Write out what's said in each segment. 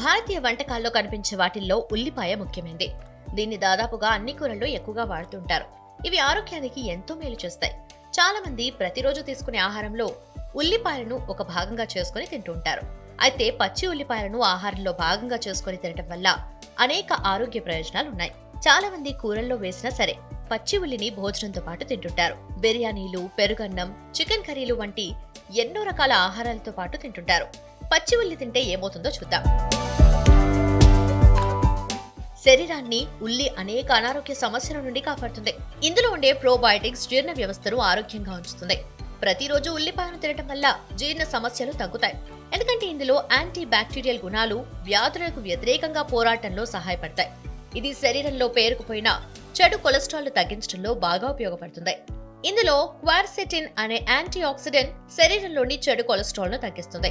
భారతీయ వంటకాల్లో కనిపించే వాటిల్లో ఉల్లిపాయ ముఖ్యమైనది దీన్ని దాదాపుగా అన్ని కూరల్లో ఎక్కువగా వాడుతుంటారు. ఇవి ఆరోగ్యానికి ఎంతో మేలు చేస్తాయి. చాలా మంది ప్రతిరోజు తీసుకునే ఆహారంలో ఉల్లిపాయలను ఒక భాగంగా చేసుకుని తింటుంటారు. అయితే పచ్చి ఉల్లిపాయలను ఆహారంలో భాగంగా చేసుకుని తినటం వల్ల అనేక ఆరోగ్య ప్రయోజనాలు ఉన్నాయి చాలా మంది కూరల్లో వేసినా సరే పచ్చి ఉల్లిని భోజనంతో పాటు తింటుంటారు. బిర్యానీలు పెరుగన్నం చికెన్ కర్రీలు వంటి ఎన్నో రకాల ఆహారాలతో పాటు తింటుంటారు. పచ్చి ఉల్లి తింటే ఏమవుతుందో చూద్దాం. శరీరాన్ని ఉల్లి అనేక అనారోగ్య సమస్యల నుండి కాపాడుతుంది. ఇందులో ఉండే ప్రోబయోటిక్స్ జీర్ణ వ్యవస్థను ఆరోగ్యంగా ఉంచుతుంది. ప్రతిరోజు ఉల్లిపాయను తినటం వల్ల జీర్ణ సమస్యలు తగ్గుతాయి. ఎందుకంటే ఇందులో యాంటీ బ్యాక్టీరియల్ గుణాలు వ్యాధులకు వ్యతిరేకంగా పోరాటంలో సహాయపడతాయి. ఇది శరీరంలో పేరుకుపోయిన చెడు కొలెస్ట్రాల్ తగ్గించడంలో బాగా ఉపయోగపడుతుంది. ఇందులో క్వార్సెటిన్ అనే యాంటీ ఆక్సిడెంట్ శరీరంలోని చెడు కొలెస్ట్రాల్ను తగ్గిస్తుంది.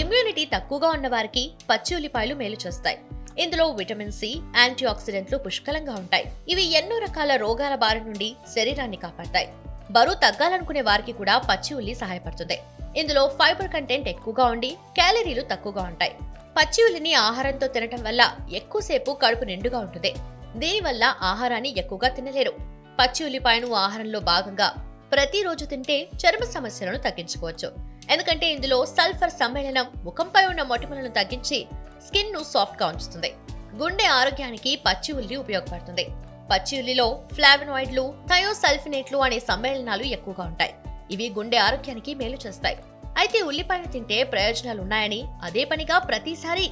ఇమ్యూనిటీ తక్కువగా ఉన్న వారికి పచ్చి ఉల్లిపాయలు మేలు చేస్తాయి. ఇందులో విటమిన్ సి యాంటీ ఆక్సిడెంట్లు పుష్కలంగా ఉంటాయి. ఇవి ఎన్నో రకాల రోగాల బారి నుండి శరీరాన్ని కాపాడతాయి. బరువు తగ్గాలనుకునే వారికి కూడా పచ్చి ఉల్లి సహాయపడుతుంది. ఇందులో ఫైబర్ కంటెంట్ ఎక్కువగా ఉండి క్యాలరీలు తక్కువగా ఉంటాయి. పచ్చి ఉల్లిని ఆహారంతో తినటం వల్ల ఎక్కువసేపు కడుపు నిండుగా ఉంటుంది. దీనివల్ల ఆహారాన్ని ఎక్కువగా తినలేరు. పచ్చి ఉల్లిపాయను ఆహారంలో భాగంగా ప్రతిరోజు తింటే చర్మ సమస్యలను తగ్గించుకోవచ్చు. ఎందుకంటే ఇందులో సల్ఫర్ సమ్మేళనం ముఖంపై ఉన్న మొటిమలను తగ్గించి స్కిన్ను సాఫ్ట్గా ఉంచుతుంది. గుండె ఆరోగ్యానికి పచ్చి ఉల్లి ఉపయోగపడుతుంది. పచ్చి ఉల్లిలో ఫ్లావెనాయిడ్లు థయోసల్ఫినేట్లు అనే సమ్మేళనాలు ఎక్కువగా ఉంటాయి. ఇవి గుండె ఆరోగ్యానికి మేలు చేస్తాయి. అయితే ఉల్లిపాయను తింటే ప్రయోజనాలు ఉన్నాయని అదే పనిగా ప్రతిసారి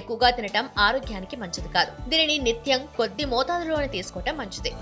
ఎక్కువగా తినటం ఆరోగ్యానికి మంచిది కాదు. దీనిని నిత్యం కొద్ది మోతాదులోనే తీసుకోవటం మంచిది.